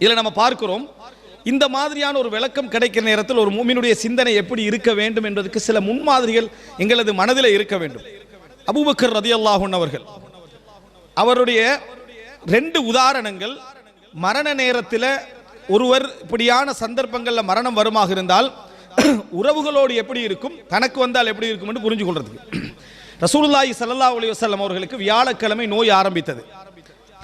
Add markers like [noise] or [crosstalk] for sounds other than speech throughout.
இதில் நம்ம பார்க்கிறோம் இந்த மாதிரியான ஒரு விளக்கம் கிடைக்கிற நேரத்தில் ஒரு மூமினுடைய சிந்தனை எப்படி இருக்க வேண்டும் என்பதற்கு சில முன்மாதிரிகள் எங்களது மனதில் இருக்க வேண்டும். அபூபக்கர் ரதியல்லாஹுன் அவர்கள் அவருடைய ரெண்டு உதாரணங்கள் மரண நேரத்தில் ஒருவர் இப்படியான சந்தர்ப்பங்களில் மரணம் வருமாக இருந்தால் உறவுகளோடு எப்படி இருக்கும் தனக்கு வந்தால் எப்படி இருக்கும் என்று புரிஞ்சு கொள்றதுக்கு. ரசூலுல்லாஹி சல்லா அலி வஸல்லம் அவர்களுக்கு வியாழக்கிழமை நோய் ஆரம்பித்தது.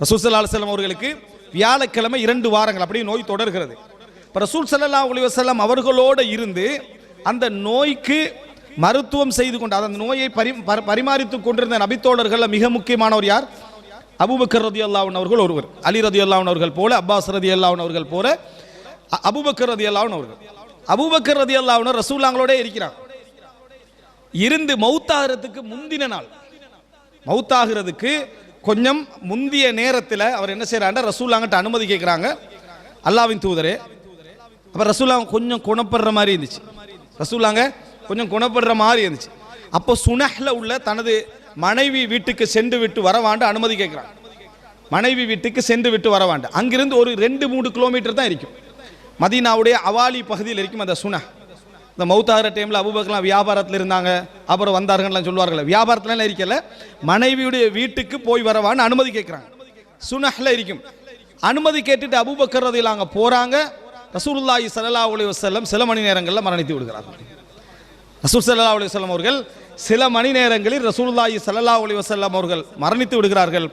ரசூல் ஸல்லல்லாஹு அவர்களுக்கு வியாழக்கிழமை இரண்டு வாரங்கள் அப்படியே நோய் தொடர்கிறது. இப்போ ரசூல் சல்லா அலி வஸல்லம் அவர்களோடு இருந்து அந்த நோய்க்கு மருத்துவம் செய்து கொண்டு அந்த நோயை பரி பர- பரிமாறித்துக் கொண்டிருந்த நபித்தோழர்களில் மிக முக்கியமானவர் யார்? அபூபக்கர் ரதி அல்லாவன் அவர்கள் ஒருவர் அலி ரதி அல்லாவன் அவர்கள் போல அப்பாஸ் ரதி அல்லாவன் அவர்கள் போல அ- அபூபக்கர் ரதி அல்லாவன் அவர்கள். அபூபக்கர் ரதி அல்லாவன் ரசூல்லாங்களோட இருக்கிறார் இருந்து மௌத்தாகிறதுக்கு முந்தின நாள். மௌத்தாகிறதுக்கு கொஞ்சம் முந்திய நேரத்தில் அவர் என்ன செய்கிறாண்ட ரசூலாங்கிட்ட அனுமதி கேட்குறாங்க அல்லாவின் தூதரே. அப்போ ரசூலாங்க கொஞ்சம் குணப்படுற மாதிரி இருந்துச்சு. ரசூலாங்க கொஞ்சம் குணப்படுற மாதிரி இருந்துச்சு. அப்போ சுனஹில் உள்ள தனது மனைவி வீட்டுக்கு சென்று விட்டு வரவாண்டு அனுமதி கேட்குறாங்க மனைவி வீட்டுக்கு சென்று விட்டு வரவாண்டு அங்கிருந்து ஒரு ரெண்டு மூணு கிலோமீட்டர் தான் இருக்கும். மதீனாவுடைய அவாலி பகுதியில் இருக்கும் அந்த சுனஹ். இந்த மௌத்தாகிற டைமில் அபுபக்கர்லாம் வியாபாரத்தில் இருந்தாங்க. அப்புறம் வந்தார்கள்லாம் சொல்லுவார்கள் வியாபாரத்துலலாம் இருக்கல மனைவியுடைய வீட்டுக்கு போய் வரவான்னு அனுமதி கேட்குறாங்க சுனஹில் இருக்கும். அனுமதி கேட்டுட்டு அபூபக்கர் ரதியில் அங்கே போகிறாங்க ரசூல்லாஹி சல்லா அலைஹி வசல்லம் சில மணி நேரங்களில் மரணித்து விடுகிறார்கள். ரசூல் சல்லா அலைஹி வஸல்லம் அவர்கள் சில மணி நேரங்களில் ரசூல்லாஹி சல்லா அலைஹி வசல்லம் அவர்கள் மரணித்து விடுகிறார்கள்.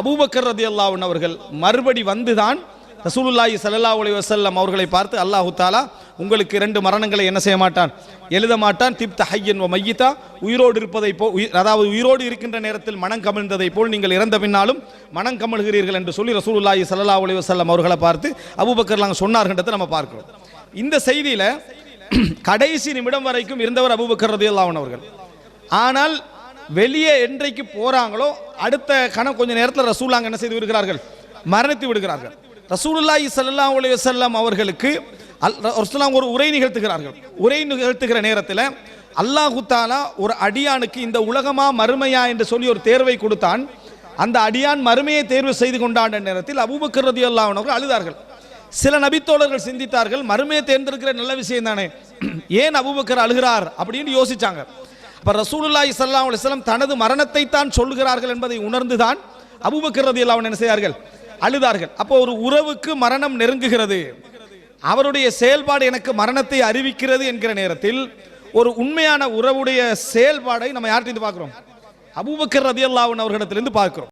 அபூபக்கர் ரதி அல்லாவுன் அவர்கள் மறுபடி வந்துதான் ரசூலுல்லாஹி சல்லா அலைஹி வசல்லம் அவர்களை பார்த்து அல்லாஹு தாலா உங்களுக்கு இரண்டு மரணங்களை என்ன செய்ய மாட்டான்? எழுத மாட்டான். திப்த ஹையன் வ மையிதா உயிரோடு இருப்பதை போ உயிர் அதாவது உயிரோடு இருக்கின்ற நேரத்தில் மனம் கமிழ்ந்ததை போல் நீங்கள் இறந்த பின்னாலும் மனம் கமழ்கிறீர்கள் என்று சொல்லி ரசூலுல்லாஹி சல்லா அலி வஸல்லம் அவர்களை பார்த்து அபுபக்கர் நாங்கள் சொன்னார்ன்றதை நம்ம பார்க்கிறோம். இந்த செய்தியில் [clears throat] கடைசி நிமிடம் வரைக்கும் இருந்தவர் அபுபக்கர் ரதியல்லாஹு அன்ஹு அவர்கள். ஆனால் வெளியே என்றைக்கு போகிறாங்களோ அடுத்த கணம் கொஞ்ச நேரத்தில் ரசூலாங்க என்ன செய்து விடுகிறார்கள்? மரணித்து விடுகிறார்கள். ரசூலுல்லாஹி சல்லா அலி வஸல்லம் அவர்களுக்கு அல் ரசூலுல்லாஹ் ஒரு உரை நிகழ்த்துகிறார்கள். உரை நிகழ்த்துகிற நேரத்தில் அல்லாஹு தாலா ஒரு அடியானுக்கு இந்த உலகமா மறுமையா என்று சொல்லி ஒரு தேர்வை கொடுத்தான். அந்த அடியான் மறுமையை தேர்வு செய்து கொண்டாண்ட நேரத்தில் அபூபக்கர் ரதியல்லாஹு அழுதார்கள். சில நபித்தோழர்கள் சிந்தித்தார்கள் மறுமையை தேர்ந்தெடுக்கிற நல்ல விஷயம் தானே. ஏன் அபூபக்கர் அழுகிறார் அப்படின்னு யோசிச்சாங்க. அப்ப ரசூலுல்லாஹி ஸல்லல்லாஹு அலைஹி தனது மரணத்தை தான் சொல்கிறார்கள் என்பதை உணர்ந்துதான் அபூபக்கர் ரதி அன்ஹு என்ன செய்தார்கள்? அழுதார்கள். அப்போ ஒரு உறவுக்கு மரணம் நெருங்குகிறது. அவருடைய செயல்பாடு எனக்கு மரணத்தை அறிவிக்கிறது என்கிற நேரத்தில் ஒரு உண்மையான உறவுடைய செயல்பாடை நம்ம யார்கிட்ட பார்க்குறோம்? அபூபக்கர் ரதி அல்லாவின் அவர்களிடத்திலிருந்து பார்க்கிறோம்.